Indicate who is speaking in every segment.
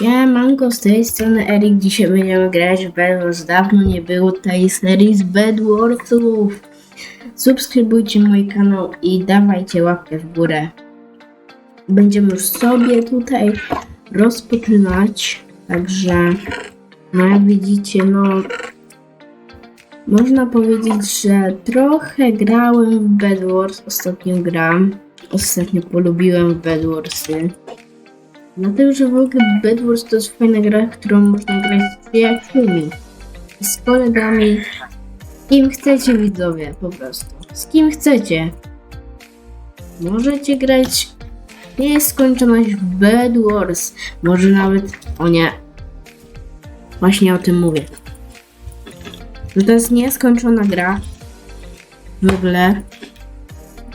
Speaker 1: Siemanko, z tej strony Erik. Dzisiaj będziemy grać w Bedwars. Dawno nie było tej serii z Bedwarsów. Subskrybujcie mój kanał i dawajcie łapkę w górę. Będziemy już sobie tutaj rozpoczynać. Także, no jak widzicie, no można powiedzieć, że trochę grałem w Bedwars. Ostatnio gram. Ostatnio polubiłem Bedwarsy. Dlatego, że w ogóle Bedwars to jest fajna gra, którą można grać z przyjaciółmi, z kolegami, z kim chcecie widzowie, po prostu. Z kim chcecie. Możecie grać nieskończoność Bedwars, może nawet, o nie, właśnie o tym mówię. To jest nieskończona gra, w ogóle,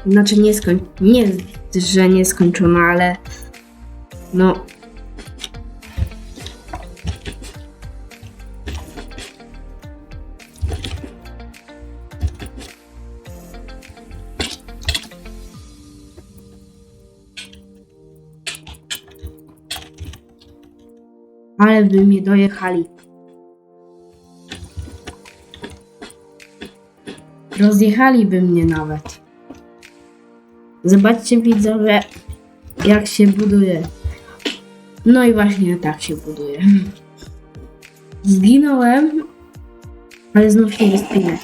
Speaker 1: znaczy nieskoń, nie, że nieskończona, ale no. Ale by mnie dojechali. Rozjechaliby mnie nawet. Zobaczcie widzowie, jak się buduje. No i właśnie tak się buduje. Zginąłem, ale znów się wyspinę.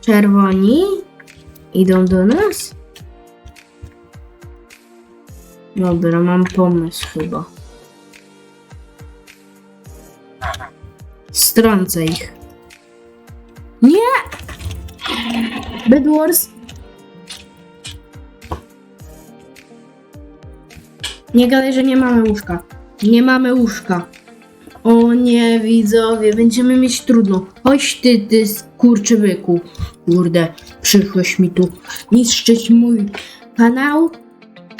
Speaker 1: Czerwoni idą do nas? Dobra, mam pomysł chyba. Strącę ich. Nie! Bedwars Nie gadaj, że nie mamy łóżka. Nie mamy łóżka. O nie, widzowie, będziemy mieć trudno. Chodź ty, ty skurczybyku. Kurde, przyszłeś mi tu niszczyć mój kanał?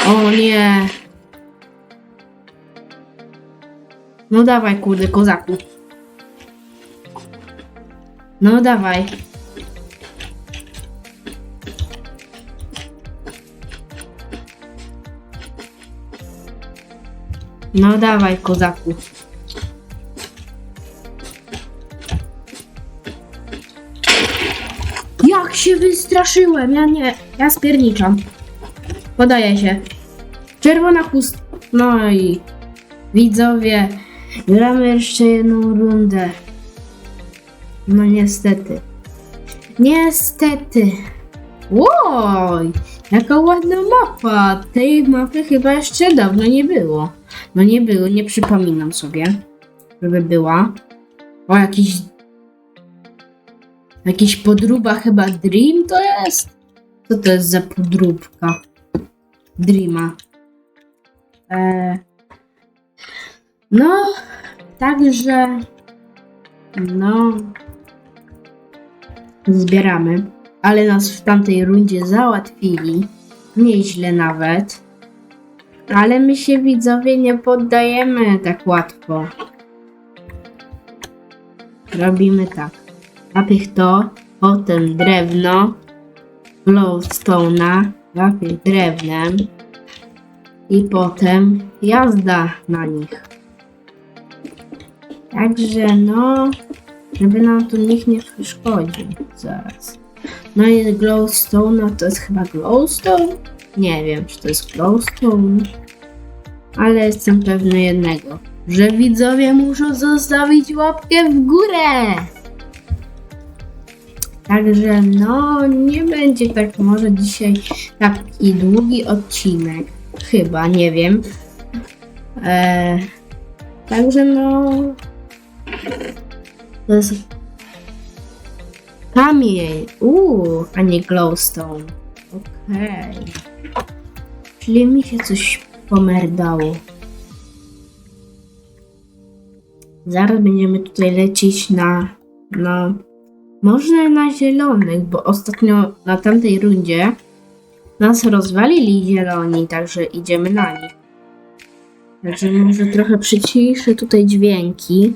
Speaker 1: O nie. No dawaj, kurde, kozaku. No dawaj. No dawaj, kozaku. Jak się wystraszyłem, ja nie, ja spierniczam. Podaję się. Czerwona chust. No i widzowie, gramy jeszcze jedną rundę. No niestety. Niestety. Oj, jaka ładna mapa. Tej mapy chyba jeszcze dawno nie było. No nie było, nie przypominam sobie, żeby była. O, jakiś... Jakiś podróba chyba Dream to jest? Co to jest za podróbka? Dreama. E... No, także... No... Zbieramy. Ale nas w tamtej rundzie załatwili. Nieźle nawet. Ale my się widzowie nie poddajemy tak łatwo. Robimy tak. Najpierw to, potem drewno, glowstone'a, najpierw drewnem i potem jazda na nich. Także no, żeby nam tu nikt nie przeszkodził. Zaraz. No i glowstone, to jest chyba glowstone? Nie wiem, czy to jest glowstone. Ale jestem pewny jednego, że widzowie muszą zostawić łapkę w górę. Także no, nie będzie tak może dzisiaj taki długi odcinek. Chyba, nie wiem. Eee, także no... To jest kamień. Uuu, a nie glowstone. Okej. Czyli mi się coś pomerdało. Zaraz będziemy tutaj lecieć na, na może na zielonych, bo ostatnio na tamtej rundzie nas rozwalili zieloni, także idziemy na nich. Także może trochę przyciszę tutaj dźwięki,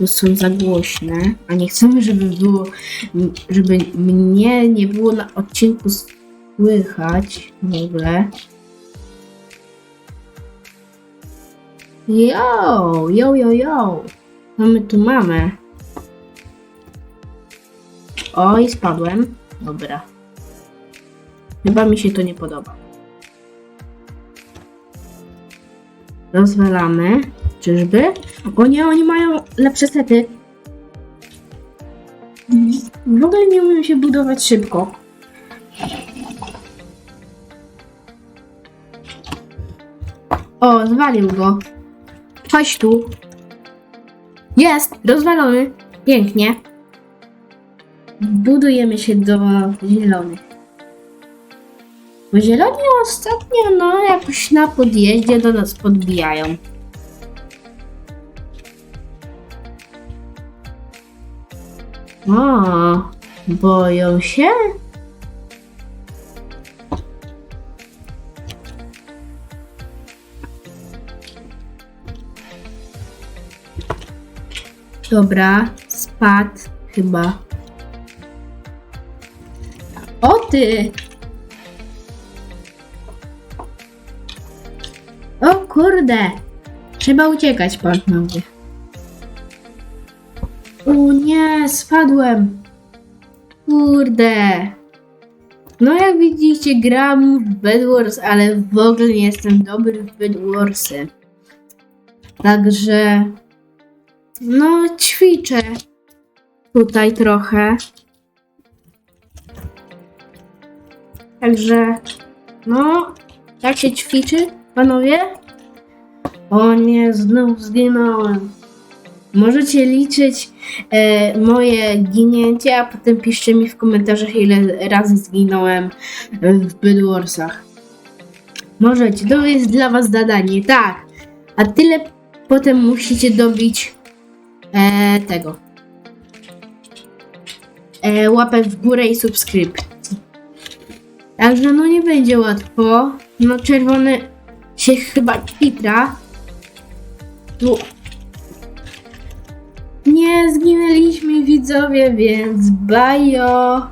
Speaker 1: bo są za głośne, a nie chcemy, żeby było, żeby mnie nie było na odcinku słychać w ogóle. Yo, yo, yo, yo. Co my tu mamy? Oj, spadłem. Dobra. Chyba mi się to nie podoba. Rozwalamy. Czyżby? O nie, oni mają lepsze sety. W ogóle nie umiem się budować szybko. O, zwalił go. Chodź tu. Jest, rozwalony. Pięknie. Budujemy się do zielonych. Bo zieloni ostatnio, no, jakoś na podjeździe do nas podbijają. O, boją się? Dobra, spadł chyba. O ty! O kurde! Trzeba uciekać, panowie. O nie, spadłem. Kurde. No jak widzicie, gram w Bed Wars, ale w ogóle nie jestem dobry w Bed Warsy. Także... No, ćwiczę tutaj trochę. Także, no, jak się ćwiczy, panowie? O nie, znów zginąłem. Możecie liczyć e, moje ginięcie, a potem piszcie mi w komentarzach, ile razy zginąłem w Bedwarsach. Możecie, to jest dla was zadanie, tak. A tyle potem musicie dobić e, tego. E, łapę w górę i subskrypcji. Także no nie będzie łatwo. No czerwony się chyba kwitra. Tu. Nie zginęliśmy widzowie, więc bajo.